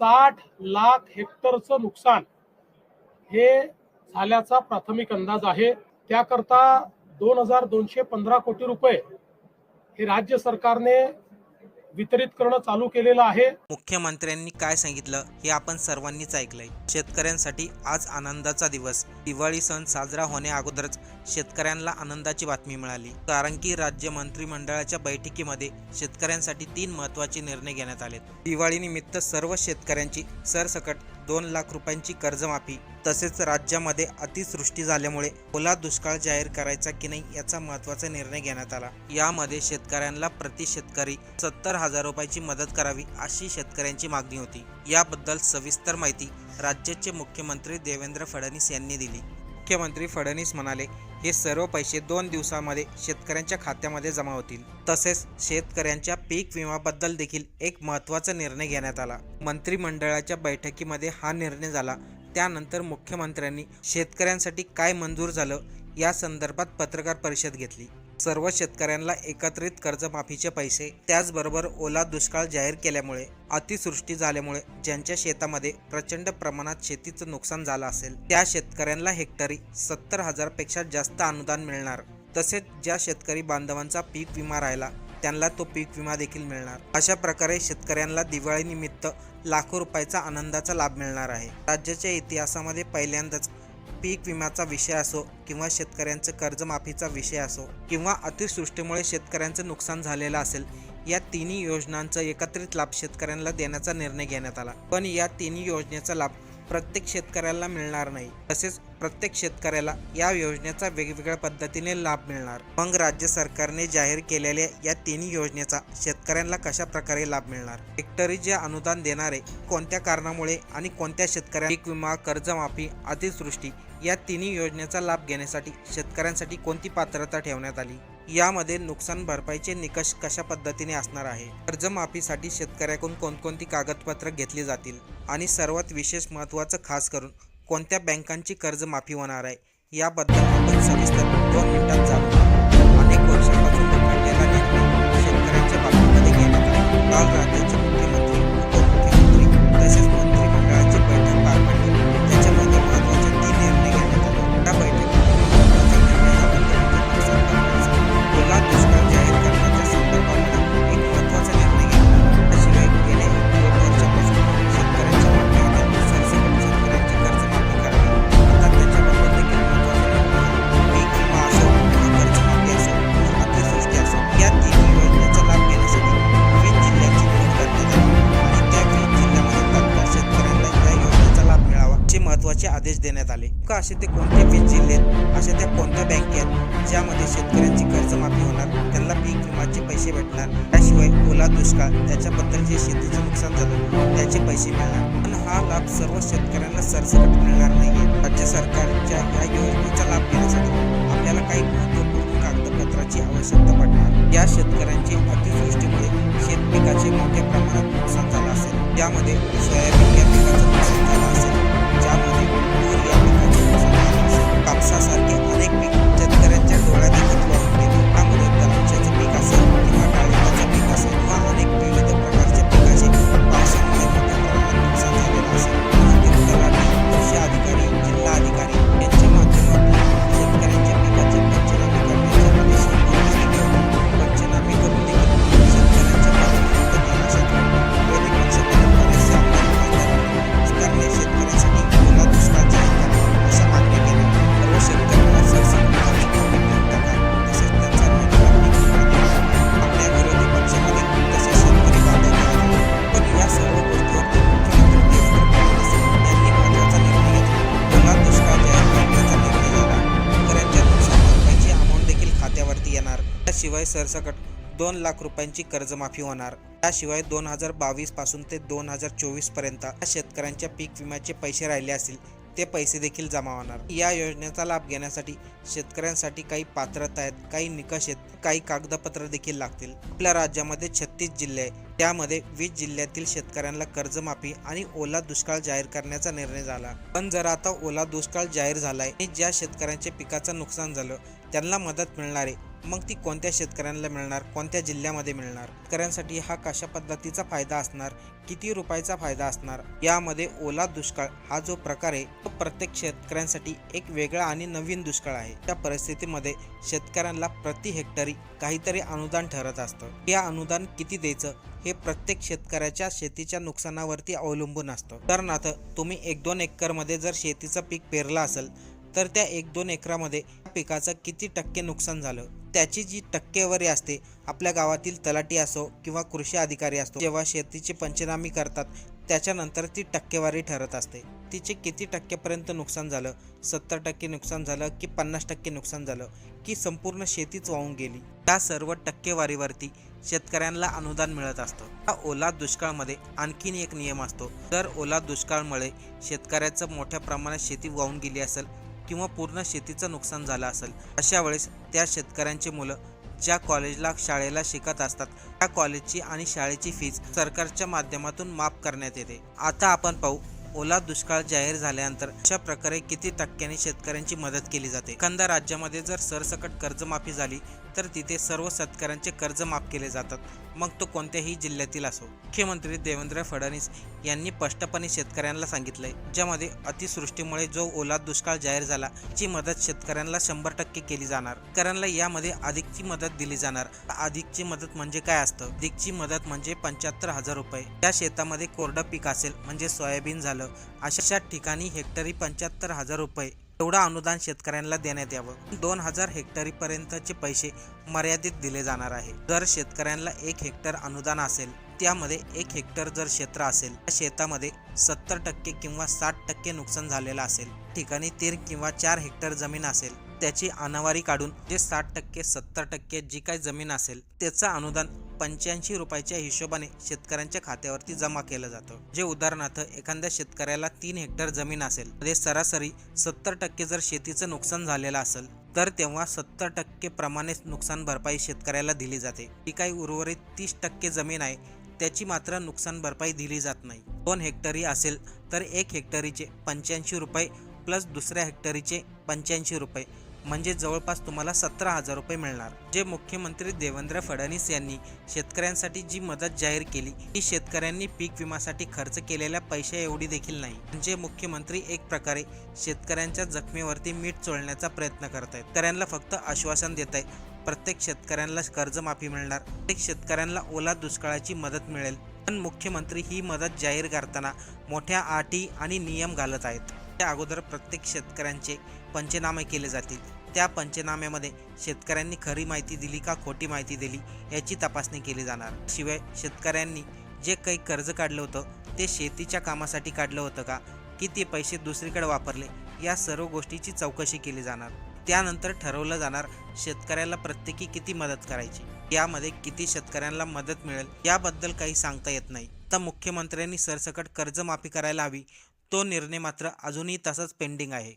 साठ लाख हेक्टरचं नुकसान हे झाल्याचा प्राथमिक अंदाज आहे. त्याकरता दोन हजार दोनशे पंधरा कोटी रुपये हे राज्य सरकारने वितरित करणं चालू केलेलं आहे. मुख्यमंत्र्यांनी काय सांगितलं हे आपण सर्वांनीच ऐकलंय. शेतकऱ्यांसाठी आज आनंदाचा दिवस. दिवाळी सण साजरा होण्या अगोदरच शेतकऱ्यांना आनंदाची बातमी मिळाली. कारण की राज्य मंत्रिमंडळाच्या बैठकीमध्ये शेतकऱ्यांसाठी तीन महत्त्वाचे निर्णय घेण्यात आले दिवाळीनिमित्त सर्व शेतकऱ्यांची सरसकट दोन लाख रुपयांची कर्जमाफी. तसेच राज्यामध्ये अतिवृष्टी झाल्यामुळे ओला दुष्काळ जाहीर करायचा की नाही याचा महत्त्वाचा निर्णय घेण्यात आला. यामध्ये शेतकऱ्यांना प्रति शेतकरी सत्तर हजार रुपयाची मदत करावी अशी शेतकऱ्यांची मागणी होती. याबद्दल सविस्तर माहिती राज्याचे मुख्यमंत्री देवेंद्र फडणवीस यांनी दिली. मुख्यमंत्री फडणवीस म्हणाले हे सर्व पैसे दोन दिवसामध्ये शेतकऱ्यांच्या खात्यामध्ये जमा होतील. तसेच शेतकऱ्यांच्या पीक विम्याबद्दल देखील एक महत्त्वाचा निर्णय घेण्यात आला. मंत्रिमंडळाच्या बैठकीमध्ये हा निर्णय झाला. त्यानंतर मुख्यमंत्र्यांनी शेतकऱ्यांसाठी काय मंजूर झालं या संदर्भात पत्रकार परिषद घेतली. सर्व शेतकऱ्यांना एकत्रित कर्जमाफीचे पैसे त्याचबरोबर ओला दुष्काळ जाहीर केल्यामुळे अतिवृष्टी झाल्यामुळे ज्यांच्या शेतामध्ये प्रचंड प्रमाणात शेतीचं नुकसान झालं असेल त्या शेतकऱ्यांना हेक्टरी सत्तर हजारपेक्षा जास्त अनुदान मिळणार. तसेच ज्या शेतकरी बांधवांचा पीक विमा राहिला त्यांना तो पीक विमा देखील मिळणार. अशा प्रकारे शेतकऱ्यांना दिवाळीनिमित्त लाखो रुपयाचा आनंदाचा लाभ मिळणार आहे. राज्याच्या इतिहासामध्ये पहिल्यांदाच पीक विम्याचा विषय असो किंवा शेतकऱ्यांचं कर्जमाफीचा विषय असो किंवा अतिवृष्टीमुळे शेतकऱ्यांचं नुकसान झालेलं असेल या तिन्ही योजनांचा एकत्रित लाभ शेतकऱ्यांना देण्याचा निर्णय घेण्यात आला. पण या तिन्ही योजनेचा लाभ प्रत्येक शेतकऱ्याला मिळणार नाही. तसेच प्रत्येक शेतकऱ्याला या योजनेचा वेगवेगळ्या पद्धतीने लाभ मिळणार. मग राज्य सरकारने जाहीर केलेल्या या तिन्ही योजनेचा शेतकऱ्यांना कशा प्रकारे लाभ मिळणार? हेक्टरी जे अनुदान देणारे कोणत्या कारणामुळे आणि कोणत्या शेतकऱ्या पीक विमा कर्जमाफी अतिवृष्टी या तिन्ही योजनेचा लाभ घेण्यासाठी शेतकऱ्यांसाठी कोणती पात्रता ठेवण्यात आली? यामध्ये नुकसान भरपाईचे निकष कशा पद्धतीने असणार आहे? कर्जमाफीसाठी शेतकऱ्याकडून कोणकोणती कागदपत्र घेतली जातील? आणि सर्वात विशेष महत्त्वाचं खास करून कोणत्या बँकांची कर्जमाफी होणार आहे? याबद्दल आपण सविस्तर दोन मिनिटात जाणून अनेक वर्षांपासून शेतकऱ्यांच्या बाबतीमध्ये घेण्यात आला. काल राज्याच्या असे ते कोणते वीज जिल्ह्यात अशा त्या कोणत्या बँके आहेत? ज्यामध्ये शेतकऱ्यांची कर्जमाफी होणार त्यांना पीक विमाचे पैसे भेटणार. त्याशिवाय ओला दुष्काळ त्याच्याबद्दल जे शेतीचं नुकसान झालं त्याचे पैसे मिळणार. पण हा लाभ सर्व शेतकऱ्यांना सरसकट मिळणार नाही राज्य सरकारच्या या योजनेचा लाभ घेण्यासाठी आपल्याला काही महत्त्वपूर्ण कागदपत्राची आवश्यकता पडणार. या शेतकऱ्यांची अतिवृष्टीमुळे शेतपिकाचे मोठ्या प्रमाणात नुकसान झालं असेल. त्यामध्ये सोयाबीन या पिकाचं असेल कापसासारखे सरसकट दोन लाख रुपयांची कर्जमाफी होणार. त्याशिवाय दोन हजार बावीसपासून ते दोन हजार चोवीसपर्यंत शेतकऱ्यांच्या पीक विम्याचे पैसे राहिले असतील ते पैसे देखील जमा होणार. या योजनेचा लाभ घेण्यासाठी शेतकऱ्यांसाठी काही पात्रता आहेत काही निकष आहेत काही कागदपत्र देखील लागतील. आपल्या राज्यामध्ये छत्तीस जिल्हे आहे त्यामध्ये वीस जिल्ह्यातील शेतकऱ्यांना कर्जमाफी आणि ओला दुष्काळ जाहीर करण्याचा निर्णय झाला. पण जर आता ओला दुष्काळ जाहीर झालाय आणि ज्या शेतकऱ्यांच्या पिकाचं नुकसान झालं त्यांना मदत मिळणार आहे. मग ती कोणत्या शेतकऱ्यांना मिळणार कोणत्या जिल्ह्यामध्ये मिळणार? शेतकऱ्यांसाठी हा कशा पद्धतीचा फायदा असणार किती रुपयाचा फायदा असणार? यामध्ये ओला दुष्काळ हा जो प्रकार आहे तो प्रत्येक शेतकऱ्यांसाठी एक वेगळा आणि नवीन दुष्काळ आहे. त्या परिस्थितीमध्ये शेतकऱ्यांना प्रति हेक्टरी काहीतरी अनुदान ठरत असतं. या अनुदान किती द्यायचं हे प्रत्येक शेतकऱ्याच्या शेतीच्या नुकसानावरती अवलंबून असतं. उदाहरणार्थ तुम्ही एक दोन एकरमध्ये जर शेतीचं पीक पेरलं असेल तर त्या एक दोन एकरामध्ये पिकाचं किती टक्के नुकसान झालं? त्याची जी टक्केवारी असते आपल्या गावातील तलाठी असो किंवा कृषी अधिकारी असतो जेव्हा शेतीची पंचनामी करतात त्याच्यानंतर ती टक्केवारी ठरत असते. तिचे किती टक्केपर्यंत नुकसान झालं? सत्तर टक्के नुकसान झालं की पन्नास टक्के नुकसान झालं? की संपूर्ण शेतीच वाहून गेली? त्या सर्व टक्केवारीवरती शेतकऱ्यांना अनुदान मिळत असतं. या ओला दुष्काळमध्ये आणखीन एक नियम असतो. जर ओला दुष्काळमुळे शेतकऱ्याचं मोठ्या प्रमाणात शेती वाहून गेली असेल किंवा पूर्ण शेतीचं नुकसान झालं असेल अशा वेळेस त्या शेतकऱ्यांची मुलं ज्या कॉलेजला शाळेला शिकत असतात त्या कॉलेजची आणि शाळेची फीज सरकारच्या माध्यमातून माफ करण्यात येते. आता आपण पाहू ओला दुष्काळ जाहीर झाल्यानंतर अशा प्रकारे किती टक्क्यांनी शेतकऱ्यांची मदत केली जाते. एखाद्या राज्यामध्ये जर सरसकट कर्जमाफी झाली तर तिथे सर्व शेतकऱ्यांचे कर्ज माफ केले जातात. मग तो कोणत्याही जिल्ह्यातील असो. मुख्यमंत्री देवेंद्र फडणवीस यांनी स्पष्टपणे शेतकऱ्यांना सांगितलंय ज्यामध्ये अतिसृष्टीमुळे जो ओला दुष्काळ जाहीर झाला ची मदत शेतकऱ्यांना शंभर टक्के केली जाणार. शेतकऱ्यांना यामध्ये अधिकची मदत दिली जाणार. अधिकची मदत म्हणजे काय असतं? अधिकची मदत म्हणजे पंच्याहत्तर हजार रुपये. त्या शेतामध्ये कोरडं पीक असेल म्हणजे सोयाबीन झालं अशा ठिकाणी हेक्टरी पंच्याहत्तर हजार रुपये. एवढं अनुदान शेतकऱ्यांना देण्यात यावं. दोन हजार हेक्टरी पर्यंतचे पैसे मर्यादित दिले जाणार आहे. जर शेतकऱ्यांना एक हेक्टर अनुदान असेल त्यामध्ये एक हेक्टर जर क्षेत्र असेल त्या शेतामध्ये सत्तर टक्के किंवा साठ टक्के नुकसान झालेलं असेल ठिकाणी तीन किंवा चार हेक्टर जमीन असेल त्याची अनावारी काढून जे साठ टक्के सत्तर टक्के जी काही जमीन असेल त्याचं अनुदान पंच्याऐंशी रुपयाच्या हिशोबाने शेतकऱ्यांच्या खात्यावरती जमा केलं जातं. जे उदाहरणार्थ एखाद्या शेतकऱ्याला तीन हेक्टर जमीन असेल मध्ये सरासरी सत्तर टक्के जर शेतीचं नुकसान झालेलं असेल तर तेव्हा सत्तर टक्के प्रमाणेच नुकसान भरपाई शेतकऱ्याला दिली जाते. जी काही उर्वरित तीस टक्के जमीन आहे त्याची मात्र नुकसान भरपाई दिली जात नाही. दोन हेक्टरी असेल तर एक हेक्टरीचे पंच्याऐंशी रुपये प्लस दुसऱ्या हेक्टरीचे पंच्याऐंशी रुपये. म्हणजे जवळपास तुम्हाला सतरा हजार रुपये मिळणार. जे मुख्यमंत्री देवेंद्र फडणवीस यांनी शेतकऱ्यांसाठी जी मदत जाहीर केली ती शेतकऱ्यांनी पीक विम्यासाठी खर्च केलेल्या पैशा एवढी देखील नाही. म्हणजे मुख्यमंत्री एक प्रकारे शेतकऱ्यांच्या जखमेवरती मीठ चोळण्याचा प्रयत्न करत आहेत. शेतकऱ्यांना फक्त आश्वासन देत आहे प्रत्येक शेतकऱ्यांना कर्जमाफी मिळणार प्रत्येक शेतकऱ्यांना ओला दुष्काळाची मदत मिळेल. पण मुख्यमंत्री ही मदत जाहीर करताना मोठ्या अटी आणि नियम घालत आहेत. त्या अगोदर प्रत्येक शेतकऱ्यांचे पंचनामे केले जातील. त्या पंचनाम्यामध्ये शेतकऱ्यांनी खरी माहिती दिली का खोटी माहिती दिली याची तपासणी केली जाणार. शिवाय शेतकऱ्यांनी जे काही कर्ज काढलं होतं ते शेतीच्या कामासाठी काढलं होतं का किती पैसे दुसरीकडे वापरले या सर्व गोष्टीची चौकशी केली जाणार. त्यानंतर ठरवलं जाणार शेतकऱ्याला प्रत्येकी किती मदत करायची यामध्ये किती शेतकऱ्यांना मदत मिळेल याबद्दल काही सांगता येत नाही. तर मुख्यमंत्र्यांनी सरसकट कर्जमाफी करायला हवी तो निर्णय मात्र अजूनही तसाच पेंडिंग आहे.